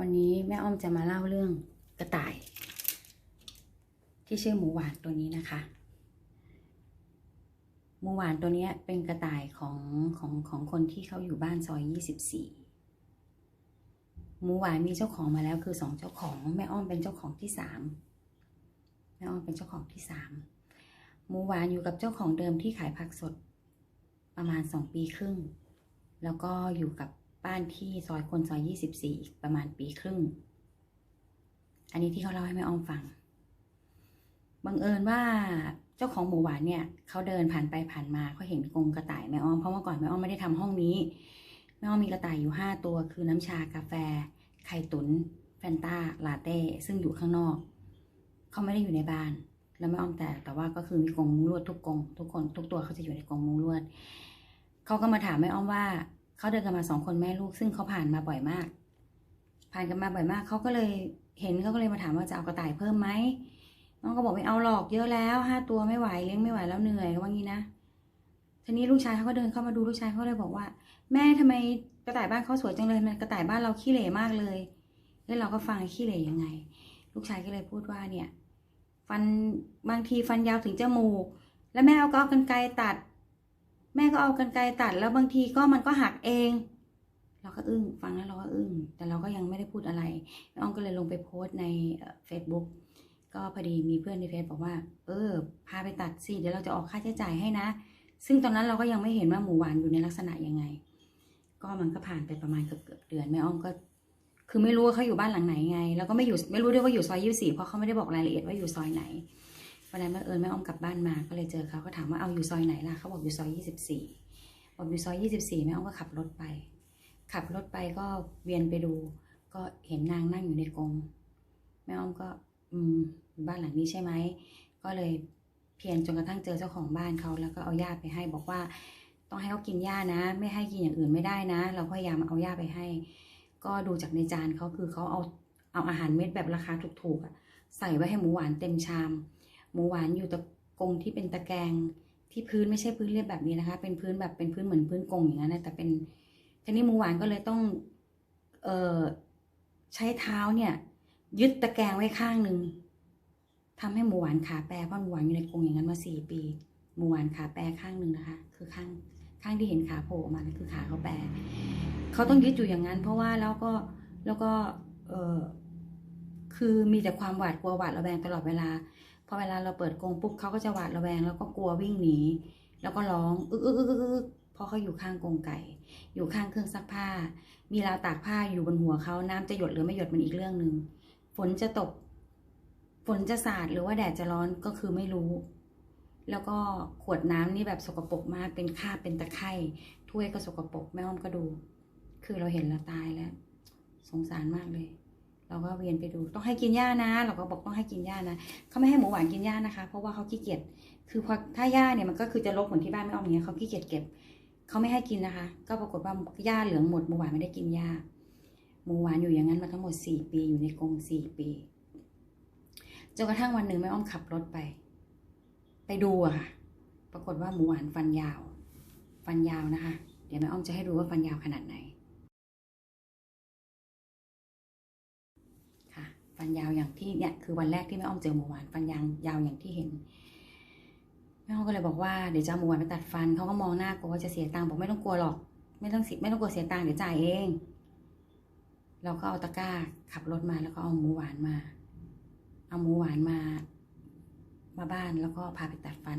วันนี้แม่อ้อมจะมาเล่าเรื่องกระต่าย ที่ชื่อหมูหวานตัวนี้นะคะ หมูหวานตัวนี้เป็นกระต่ายของของของคนที่เขาอยู่บ้านซอยยี่สิบสี่หมูหวานมีเจ้าของมาแล้วคือสองเจ้าของแม่อ้อมเป็นเจ้าของที่สามแม่อ้อมเป็นเจ้าของที่สามหมูหวานอยู่กับเจ้าของเดิมที่ขายผักสดประมาณสองปีครึ่ง แล้วก็อยู่กับ บ้านที่ซอยคนซอยยี่สิบสี่อีกประมาณปีครึ่ง อันนี้ที่เขาเล่าให้แม่อ้อมฟัง บังเอิญว่าเจ้าของหมู่หวานเนี่ยเขาเดินผ่านไปผ่านมาเขาเห็นกรงกระต่ายแม่อ้อมเพราะเมื่อก่อนแม่อ้อมไม่ได้ทำห้องนี้แม่อ้อมมีกระต่ายอยู่ห้าตัว คือน้ำชากาแฟ ไข่ตุนแฟนตาลาเต้ซึ่งอยู่ข้างนอกเขาไม่ได้อยู่ในบ้าน แล้วแม่อ้อมแต่แต่ว่าก็คือมีกรงมุ้งลวดทุกกรงทุกคนทุกตัวเขาจะอยู่ในกรงมุ้งลวดเขาก็มาถามแม่อ้อมว่า เขาเดินกันมาสองคนแม่ลูกซึ่งเขาผ่านมาบ่อยมาก ผ่านกันมาบ่อยมากเขาก็เลยเห็นเขาก็เลยมาถามว่าจะเอากระต่ายเพิ่มไหมน้องก็บอกไม่เอาหรอกเยอะแล้วห้าตัวไม่ไหวเลี้ยงไม่ไหวแล้วเหนื่อยเขาว่างี้นะทีนี้ลูกชายเขาก็เดินเข้ามาดูลูกชายเขาเลยบอกว่า แม่ทำไมกระต่ายบ้านเขาสวยจังเลยมันกระต่ายบ้านเราขี้เหร่มากเลย แล้วเราก็ฟังขี้เหร่ยังไง ลูกชายก็เลยพูดว่าเนี่ย ฟันบางทีฟันยาวถึงจมูก แล้วแม่เอาก็เอากันไกรตัด แม่ก็เอากันไกรตัดแล้วบางทีก็มันก็หักเอง เราก็อึ้งฟังแล้วเราก็อึ้งแต่เราก็ยังไม่ได้พูดอะไรน้องก็เลยลงไปโพสต์ในเฟซบุ๊กก็พอดีมีเพื่อนในเฟซบอกว่า เออ พาไปตัดสิเดี๋ยวเราจะออกค่าใช้จ่ายให้นะ ซึ่งตอนนั้นเราก็ยังไม่เห็นว่าหมูหวานอยู่ในลักษณะยังไง ก็มันก็ผ่านไปประมาณเกือบเกือบเดือนแม่อ้อมก็ คือไม่รู้ว่าเขาอยู่บ้านหลังไหนไง แล้วก็ไม่อยู่ไม่รู้ด้วยว่าอยู่ซอยยี่สี่เพราะเขาไม่ได้บอกรายละเอียดว่าอยู่ซอยไหน วันนั้นบังเอิญแม่อ้อมกลับบ้านมา ก็เลยเจอเขาก็ถามว่าเอาอยู่ซอยไหนล่ะเขาบอกอยู่ซอยยี่สิบสี่บอกอยู่ซอยยี่สิบสี่แม่อ้อมก็ขับรถไป ขับรถไปก็เวียนไปดู ก็เห็นนางนั่งอยู่ในกรงแม่อ้อมก็อืมบ้านหลังนี้ใช่ไหมก็เลยเพียรจนกระทั่งเจอเจ้าของบ้านเขาแล้วก็เอาหญ้าไปให้บอกว่าต้องให้เขากินหญ้านะ ไม่ให้กินอย่างอื่นไม่ได้นะ เราพยายามเอาหญ้าไปให้ ก็ดูจากในจานเขาคือเขาเอาเอาอาหารเม็ดแบบราคาถูกๆอะใส่ไว้ให้หมูหวานเต็มชาม หมูหวานอยู่ตะกงที่เป็นตะแกรงที่พื้นไม่ใช่พื้นเรียบแบบนี้นะคะ เป็นพื้นแบบเป็นพื้นเหมือนพื้นกงอย่างนั้นนะแต่เป็นทีนี้หมูหวานก็เลยต้องเอ่อใช้เท้าเนี่ย ยึดตะแกรงไว้ข้างหนึ่งทำให้หมูหวานขาแปรเพราะหมูหวานอยู่ในกรงอย่างนั้นมาสี่ปีหมูหวานขาแปรข้างหนึ่งนะคะ คือข้างข้างที่เห็นขาโผล่ออกมาคือขาเขาแปรเขาต้องยึดอยู่อย่างนั้น เพราะว่าแล้วก็แล้วก็เออคือมีแต่ความหวาดกลัวหวาดระแวงตลอดเวลา อเวลาเราเปิดกรงปุ๊บเขาก็จะหวาดระแวง แล้วก็กลัววิ่งหนี แล้วก็ร้องอึกอึกอึกอึกเพราะเขาอยู่ข้างกรงไก่ อยู่ข้างเครื่องซักผ้า มีราวตากผ้าอยู่บนหัวเขาน้ำจะหยดหรือไม่หยดมันอีกเรื่องหนึ่งฝนจะตก ฝนจะสาดหรือว่าแดดจะร้อนก็คือไม่รู้ แล้วก็ขวดน้ำนี่แบบสกปรกมากเป็นคราบเป็นตะไคร่ถ้วยก็สกปรกแม่อ้อมก็ดู คือเราเห็นแล้วตายแล้ว สงสารมากเลย เราก็เวียนไปดูต้องให้กินหญ้านะ เราก็บอกต้องให้กินหญ้านะเขาไม่ให้หมูหวานกินหญ้านะคะ เพราะว่าเขาขี้เกียจคือพอถ้าหญ้าเนี่ยมันก็คือจะรกเหมือนที่บ้านแม่อ้อมเงี้ยเขาขี้เกียจเก็บเขาไม่ให้กินนะคะ ก็ปรากฏว่าหญ้าเหลืองหมดหมูหวานไม่ได้กินหญ้าหมูหวานอยู่อย่างนั้นมาทั้งหมดสี่ปีอยู่ในกรงสี่ปีจนกระทั่งวันหนึ่งแม่อ้อมขับรถไป ไปดูอะค่ะ ปรากฏว่าหมูหวานฟันยาว ฟันยาวนะคะ เดี๋ยวแม่อ้อมจะให้ดูว่าฟันยาวขนาดไหน ฟันยาวอย่างที่เนี่ยคือวันแรกที่แม่อ้อมเจอหมูหวานฟันยางยาวอย่างที่เห็นแม่อ้อมก็เลยบอกว่าเดี๋ยวจะเอาหมูหวานไปตัดฟันเขาก็มองหน้ากลัวว่าจะเสียตังค์บอกไม่ต้องกลัวหรอก ไม่ต้องสียไม่ต้องกลัวเสียตังค์เดี๋ยวจ่ายเอง เราก็เอาตะกร้าขับรถมาแล้วก็เอาหมูหวานมา เอาหมูหวานมา มาบ้านแล้วก็พาไปตัดฟัน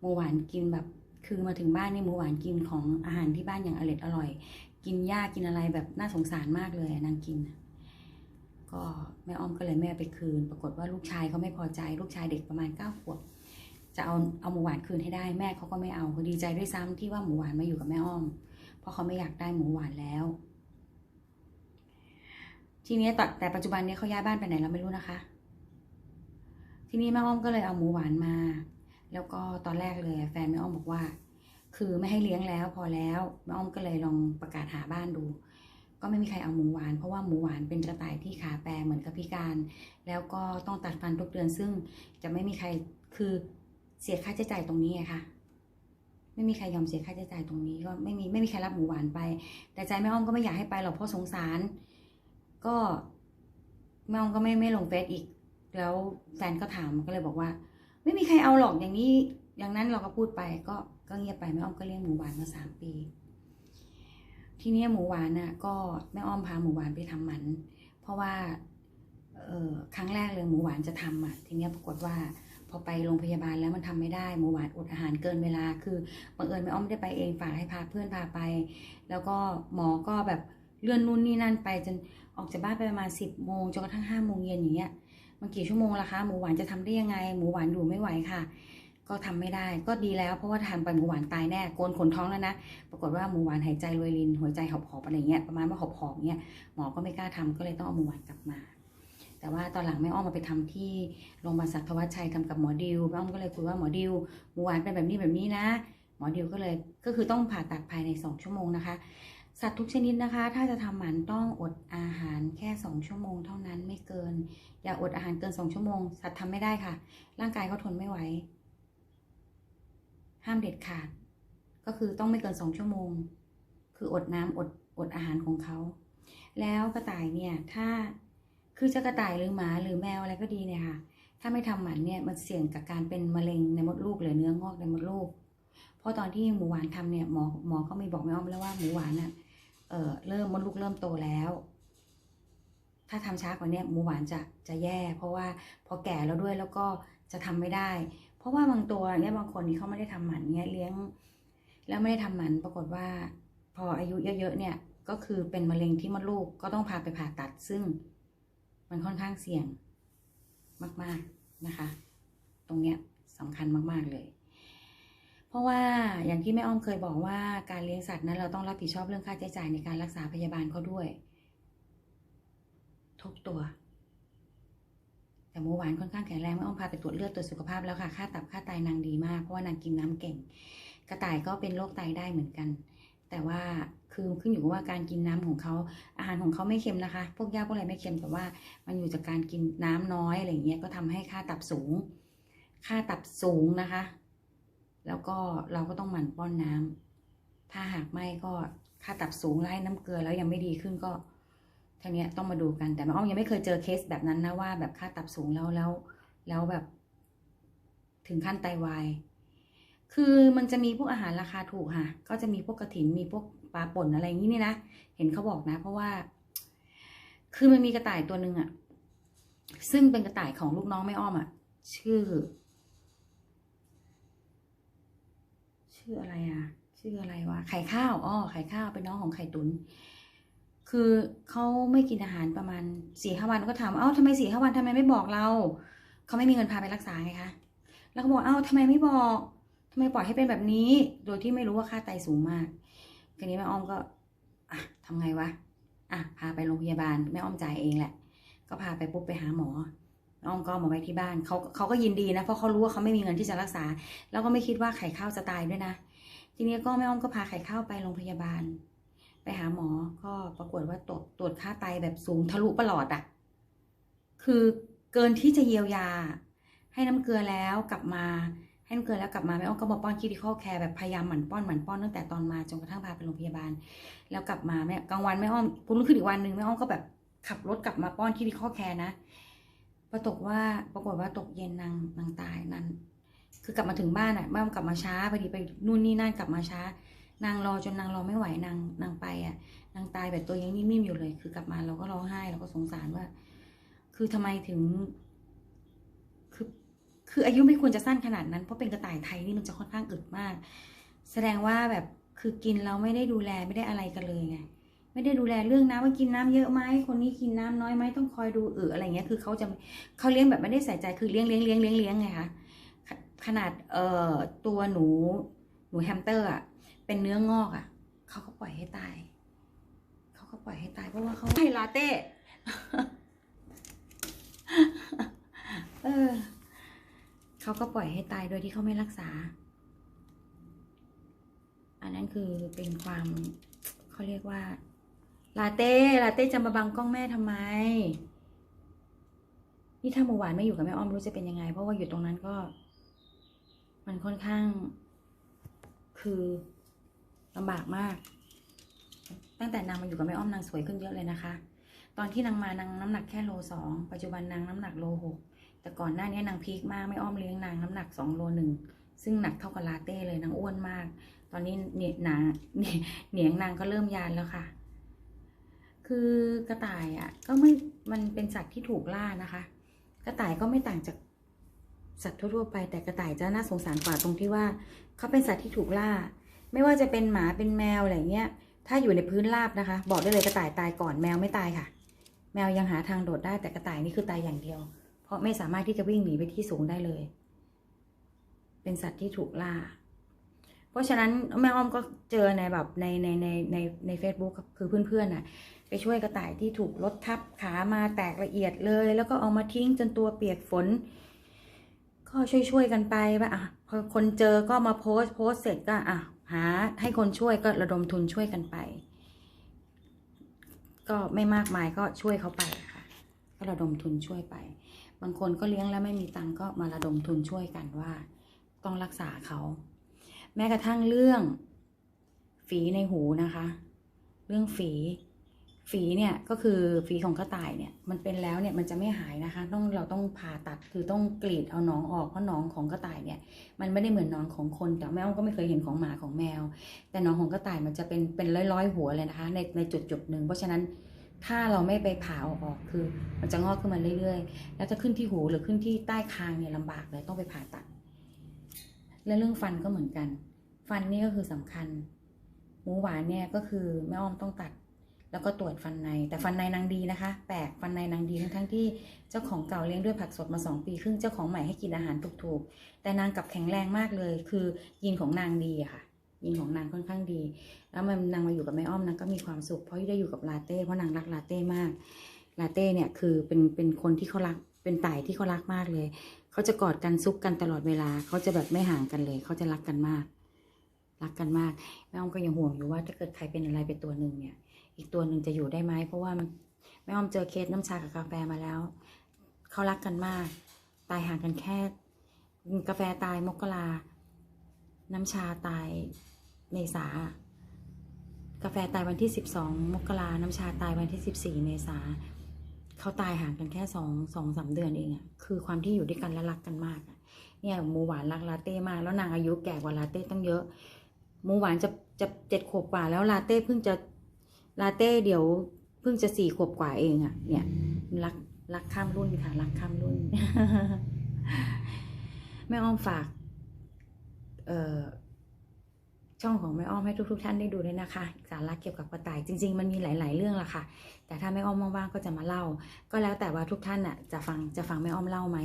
หมูหวานกินแบบคือมาถึงบ้านนี่หมูหวานกินของอาหารที่บ้านอย่างอร่อยอร่อย กินหญ้ากินอะไรแบบน่าสงสารมากเลยนางกินน่ะ ก็แม่อ้อมก็เลยแม่ไปคืน ปรากฏว่าลูกชายเขาไม่พอใจ ลูกชายเด็กประมาณเก้าขวบจะเอาเอาหมูหวานคืนให้ได้แม่เขาก็ไม่เอาเขาดีใจด้วยซ้ำที่ว่าหมูหวานมาอยู่กับแม่อ้อม เพราะเขาไม่อยากได้หมูหวานแล้ว ทีนี้แต่แต่ปัจจุบันนี้เขาย้ายบ้านไปไหนเราไม่รู้นะคะ ทีนี้แม่อ้อมก็เลยเอาหมูหวานมา แล้วก็ตอนแรกเลยแฟนแม่อ้อมบอกว่า คือไม่ให้เลี้ยงแล้วพอแล้วแม่อ้อมก็เลยลองประกาศหาบ้านดู ก็ไม่มีใครเอาหมูหวาน เพราะว่าหมูหวานเป็นกระต่ายที่ขาแปรเหมือนกับพิการ แล้วก็ต้องตัดฟันทุกเดือน ซึ่งจะไม่มีใครคือเสียค่าใช้จ่ายตรงนี้ไงคะไม่มีใครยอมเสียค่าใช้จ่ายตรงนี้ ก็ไม่มีไม่มีใครรับหมูหวานไป แต่ใจแม่อ้อมก็ไม่อยากให้ไปหรอกเพราะสงสาร ก็แม่ออมก็ไม่ไม่ลงเฟซอีก แล้วแฟนก็ถามก็เลยบอกว่า ไม่มีใครเอาหรอกอย่างนี้อย่างนั้นเราก็พูดไปก็ก็เงียบไปแม่อ้อมก็เลี้ยงหมูหวานมาสามปี ทีเนี้ยหมูหวานน่ะก็แม่อ้อมพาหมูหวานไปทำหมัน เพราะว่าเออครั้งแรกเลยหมูหวานจะทำอะ ทีเนี้ยปรากฏว่าพอไปโรงพยาบาลแล้วมันทำไม่ได้หมูหวานอดอาหารเกินเวลา คือบังเอิญแม่อ้อมไม่ได้ไปเองฝากให้พาเพื่อนพาไป แล้วก็หมอก็แบบเลื่อนนู่นนี่นั่นไปจนออกจากบ้านไปประมาณสิบโมงจนกระทั่งห้าโมงเย็นอย่างเงี้ยมันกี่ชั่วโมงละคะหมูหวานจะทำได้ยังไง หมูหวานอยู่ไม่ไหวค่ะ ก็ทำไม่ได้ก็ดีแล้วเพราะว่าทำไปหมูหวานตายแน่โกนขนท้องแล้วนะปรากฏว่าหมูหวานหายใจรวยรินหัวใจหอบๆอบอะไรเงี้ยประมาณว่าหอบๆเงี้ยหมอก็ไม่กล้าทำก็เลยต้องเอาหมูหวานกลับมา แต่ว่าตอนหลังแม่อ้อมมาไปทำที่โรงพยาบาลสัตวชัยทำกับหมอดิวแม่อ้อมก็เลยคุยว่าหมอดิวหมูหวานเป็นแบบนี้แบบนี้นะ หมอดิวก็เลยก็คือต้องผ่าตัดภายใน2ชั่วโมงนะคะสัตว์ทุกชนิดนะคะ ถ้าจะทำหมันต้องอดอาหารแค่ 2 ชั่วโมงเท่านั้นไม่เกิน อย่าอดอาหารเกิน 2 ชั่วโมง สัตว์ทำไม่ได้ค่ะ ร่างกายเขาทนไม่ไหว ห้ามเด็ดขาด ก็คือต้องไม่เกิน2ชั่วโมง คืออดน้ำอดอดอาหารของเขา แล้วกระต่ายเนี่ยถ้าคือจะกระต่ายหรือหมาหรือแมวอะไรก็ดีเนี่ยค่ะ ถ้าไม่ทำหมันเนี่ยมันเสี่ยงกับการเป็นมะเร็งในมดลูกหรือเนื้องอกในมดลูก เพราะตอนที่หมูหวานทำเนี่ยหมอหมอก็มีบอกแม่อ้อมแล้วว่าหมูหวานอะเออเริ่มมดลูกเริ่มโตแล้ว ถ้าทำช้ากว่าเนี้หมูหวานจะจะแย่ เพราะว่าพอแก่แล้วด้วยแล้วก็จะทำไม่ได้ เพราะว่าบางตัวเนี่ยบางคนที่เขาไม่ได้ทำหมันเนี่ยเลี้ยง แล้วไม่ได้ทำหมันปรากฏว่า พออายุเยอะๆเนี่ยก็คือเป็นมะเร็งที่มดลูกก็ต้องพาไปผ่าตัดซึ่งมันค่อนข้างเสี่ยงมากๆนะคะ ตรงเนี้ยสำคัญมากๆเลย เพราะว่าอย่างที่แม่อ้อมเคยบอกว่าการเลี้ยงสัตว์นั้นเราต้องรับผิดชอบเรื่องค่าใช้จ่ายในการรักษาพยาบาลเขาด้วย ทุกตัว แต่เมื่อวานค่อนข้างแข็งแรงแม่อ้อมพาไปตรวจเลือดตรวจสุขภาพแล้วค่ะ ค่าตับค่าไตนางดีมาก เพราะว่านางกินน้ำเก่ง กระต่ายก็เป็นโรคไตได้เหมือนกัน แต่ว่าคือขึ้นอยู่กับว่าการกินน้ำของเขาอาหารของเขาไม่เค็มนะคะ พวกหญ้าพวกอะไรไม่เค็มแต่ว่ามันอยู่จากการกินน้ำน้อยอะไรอย่างเงี้ยก็ทำให้ค่าตับสูง ค่าตับสูงนะคะ แล้วก็เราก็ต้องหมั่นป้อนน้ำถ้าหากไม่ก็ค่าตับสูงแล้วให้น้ำเกลือแล้วยังไม่ดีขึ้นก็ ทีเนี้ต้องมาดูกันแต่แม่อ้อมยังไม่เคยเจอเคสแบบนั้นนะว่าแบบค่าตับสูงแล้วแล้วแล้วแบบ ถึงขั้นไตวายคือมันจะมีพวกอาหารราคาถูกค่ะ ก็จะมีพวกกระถินมีพวกปลาป่นอะไรอย่างนี้นี่นะ เห็นเขาบอกนะ เพราะว่า คือมันมีกระต่ายตัวหนึ่งอะซึ่งเป็นกระต่ายของลูกน้องแม่อ้อมอะชื่อ ชื่ออะไรอะชื่ออะไรวะไข่ข้าวอ้อไข่ข้าวเป็นน้องของไข่ตุ๋น คือเขาไม่กินอาหารประมาณสี่ห้าวันก็ถามเอ้าทำไมสี่ห้าวันทำไมไม่บอกเราเขาไม่มีเงินพาไปรักษาไงคะแล้วก็บอกเอ้าทำไมไม่บอกทำไมปล่อยให้เป็นแบบนี้ โดยที่ไม่รู้ว่าค่าไตสูงมากทีนี้แม่อ้อมก็อะทำไงวะอะพาไปโรงพยาบาลแม่อ้อมจ่ายเองแหละ ก็พาไปปุ๊บไปหาหมอแม่อ้อมก็มาไว้ที่บ้านเขาเขาก็ยินดีนะเพราะเขารู้ว่าเขาไม่มีเงินที่จะรักษา แล้วก็ไม่คิดว่าไข่ข้าวจะตายด้วยนะ ทีนี้ก็แม่อ้อมก็พาไข่ข้าวไปโรงพยาบาล ไปหาหมอก็ปรากฏว่าตรวจตรวจค่าไตแบบสูงทะลุประหลอดอะคือเกินที่จะเยียวยา ให้น้ำเกลือแล้วกลับมา ให้น้ำเกลือแล้วกลับมาแม่อ้อก็มาป้อนคิดิคอลแคร์แบบพยายามหมั่นป้อนหมั่นป้อนตั้งแต่ตอนมาจนกระทั่งพาไปโรงพยาบาล แล้วกลับมาแม่กลางวันแม่อ้อมพุ่งขึ้นอีกวันหนึ่งแม่อ้อมก็แบบขับรถกลับมาป้อนคิดิคอลแคร์นะปรากฏว่าปรากฏว่าตกเย็นนางนางตายนั้น คือกลับมาถึงบ้านอะแม่อ้อมกลับมาช้าพอดีไปนู่นนี่นั่นกลับมาช้า นางรอจนนางรอไม่ไหวนางนางไปอะ นางตายแบบตัวยังนิ่มๆอยู่เลย คือกลับมาเราก็ร้องไห้เราก็สงสารว่า คือทำไมถึง คือคืออายุไม่ควรจะสั้นขนาดนั้นเพราะเป็นกระต่ายไทยนี่มันจะค่อนข้างอึดมาก แสดงว่าแบบคือกินเราไม่ได้ดูแลไม่ได้อะไรกันเลยไงไม่ได้ดูแลเรื่องน้ำว่ากินน้ำเยอะไหมคนนี้กินน้ำน้อยไหมต้องคอยดูเอออะไรเงี้ยคือเขาจะเขาเลี้ยงแบบไม่ได้ใส่ใจคือเลี้ยงเลี้ยงเลี้ยงเลี้ยงเลี้ยงไงคะขขนาดเอ่อตัวหนูหนูแฮมสเตอร์อะ เป็นเนื้องอกอะเขาก็ปล่อยให้ตาย เขาก็ปล่อยให้ตายเพราะว่าเขาให้ลาเต้ เออ เขาก็ปล่อยให้ตายโดยที่เขาไม่รักษา อันนั้นคือเป็นความเขาเรียกว่า ลาเต้ ลาเต้จะมาบังกล้องแม่ทำไม นี่ถ้าหมูหวานไม่อยู่กับแม่อ้อมรู้จะเป็นยังไง เพราะว่าอยู่ตรงนั้นก็ มันค่อนข้างคือ ลำบากมาก ตั้งแต่นางมาอยู่กับแม่อ้อมนางสวยขึ้นเยอะเลยนะคะ ตอนที่นางมานางน้ำหนักแค่โลสองปัจจุบันนางน้ำหนักโลหกแต่ก่อนหน้านี้นางพีคมากไม่อ้อมเลี้ยงนางน้ำหนักสองโลหนึ่งซึ่งหนักเท่ากับลาเต้เลยนางอ้วนมาก ตอนนี้เนี่ยหนาเนี่ยเหนียงนางก็เริ่มยานแล้วค่ะ คือกระต่ายอะ ก็ไม่มันเป็นสัตว์ที่ถูกล่านะคะ กระต่ายก็ไม่ต่างจากสัตว์ทั่วๆไปแต่กระต่ายจะน่าสงสารกว่าตรงที่ว่า เขาเป็นสัตว์ที่ถูกล่า ไม่ว่าจะเป็นหมาเป็นแมวอะไรเงี้ย ถ้าอยู่ในพื้นราบนะคะ บอกได้เลยกระต่ายตายก่อนแมวไม่ตายค่ะ แมวยังหาทางโดดได้แต่กระต่ายนี่คือตายอย่างเดียว เพราะไม่สามารถที่จะวิ่งหนีไปที่สูงได้เลย เป็นสัตว์ที่ถูกล่า เพราะฉะนั้นแม่อ้อมก็เจอในแบบในในในในในเฟซบุ๊กคือเพื่อนๆน่ะ ไปช่วยกระต่ายที่ถูกรถทับขามาแตกละเอียดเลย แล้วก็เอามาทิ้งจนตัวเปียกฝนก็ช่วยๆกันไปว่าอะพอคนเจอก็มาโพสต์โพสต์เสร็จก็อะ หาให้คนช่วยก็ระดมทุนช่วยกันไป ก็ไม่มากมายก็ช่วยเขาไปค่ะ ก็ระดมทุนช่วยไป บางคนก็เลี้ยงแล้วไม่มีตังก็มาระดมทุนช่วยกันว่า ต้องรักษาเขา แม้กระทั่งเรื่องฝีในหูนะคะ เรื่องฝี ฝีเนี่ยก็คือฝีของกระต่ายเนี่ยมันเป็นแล้วเนี่ยมันจะไม่หายนะคะ ต้องเราต้องผ่าตัดคือต้องกรีดเอาหนองออกเพราะหนองของกระต่ายเนี่ยมันไม่ได้เหมือนหนองของคนแต่แม่อมก็ไม่เคยเห็นของหมาของแมว แต่หนองของกระต่ายมันจะเป็นเป็นร้อยร้อยๆหัวเลยนะคะ ในในจุดจุดหนึ่งเพราะฉะนั้นถ้าเราไม่ไปผ่าเอาออกคือ มันจะงอกขึ้นมาเรื่อยๆ แล้วถ้าขึ้นที่หูหรือขึ้นที่ใต้คางเนี่ยลำบากเลยต้องไปผ่าตัด และเรื่องฟันก็เหมือนกัน ฟันนี่ก็คือสำคัญหมูหวานเนี่ยก็คือแม่อ้อมต้องตัด แล้วก็ตรวจฟันใน แต่ฟันในนางดีนะคะ แปลกฟันในนางดีทั้งทั้งที่เจ้าของเก่าเลี้ยงด้วยผักสดมาสองปีครึ่งเจ้าของใหม่ให้กินอาหารถูกๆ แต่นางกลับแข็งแรงมากเลย คือยีนของนางดีอะค่ะ ยีนของนางค่อนข้างดี แล้วมันนางมาอยู่กับแม่อ้อมนางก็มีความสุขเพราะได้อยู่กับลาเต้เพราะนางรักลาเต้มากลาเต้เนี่ยคือเป็นเป็นคนที่เขารักเป็นไต่ที่เขารักมากเลย เขาจะกอดกันซุกกันตลอดเวลาเขาจะแบบไม่ห่างกันเลย เขาจะรักกันมาก รักกันมากแม่อ้อมก็ยังห่วงอยู่ว่าถ้าเกิดใครเป็นอะไรไปตัวหนึ่งเนี่ย อีกตัวหนึ่งจะอยู่ได้ไหมเพราะว่ามันแม่อ้อมเจอเคสน้ำชากับกาแฟมาแล้วเขารักกันมาก ตายห่างกันแค่ กาแฟตายมกราน้ำชาตายเมษากาแฟตายวันที่สิบสองมกราน้ำชาตายวันที่สิบสี่เมษาเขาตายห่างกันแค่สองสองสามเดือนเองอะคือความที่อยู่ด้วยกันและรักกันมากอะเนี่ยมูหวานรักลาเต้มาก แล้วนางอายุแก่กว่าลาเต้ตั้งเยอะ หมูหวานจะจะเจ็ดขวบกว่าแล้วลาเต้เพิ่งจะลาเต้เดี๋ยวเพิ่งจะสี่ขวบกว่าเองอะเนี่ยรักรักข้ามรุ่นค่ะ รักข้ามรุ่น แม่อ้อมฝาก เอ่อช่องของแม่อ้อมให้ทุกๆท่านได้ดูด้วยนะคะ สาระเกี่ยวกับกระต่ายจริง ๆ มันมีหลาย ๆ เรื่องละค่ะ แต่ถ้าแม่อ้อมว่างๆก็จะมาเล่า ก็แล้วแต่ว่าทุกท่านอะจะฟังจะฟังแม่อ้อมเล่าไหม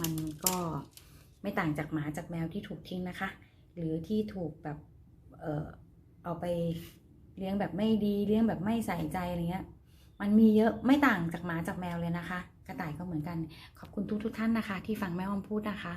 มันก็ไม่ต่างจากหมาจากแมวที่ถูกทิ้งนะคะ หรือที่ถูกแบบ เออเอาไปเลี้ยงแบบไม่ดีเลี้ยงแบบไม่ใส่ใจอะไรเงี้ย มันมีเยอะไม่ต่างจากหมาจากแมวเลยนะคะ กระต่ายก็เหมือนกัน ขอบคุณทุกทุกท่านนะคะ ที่ฟังแม่อ้อมพูดนะคะ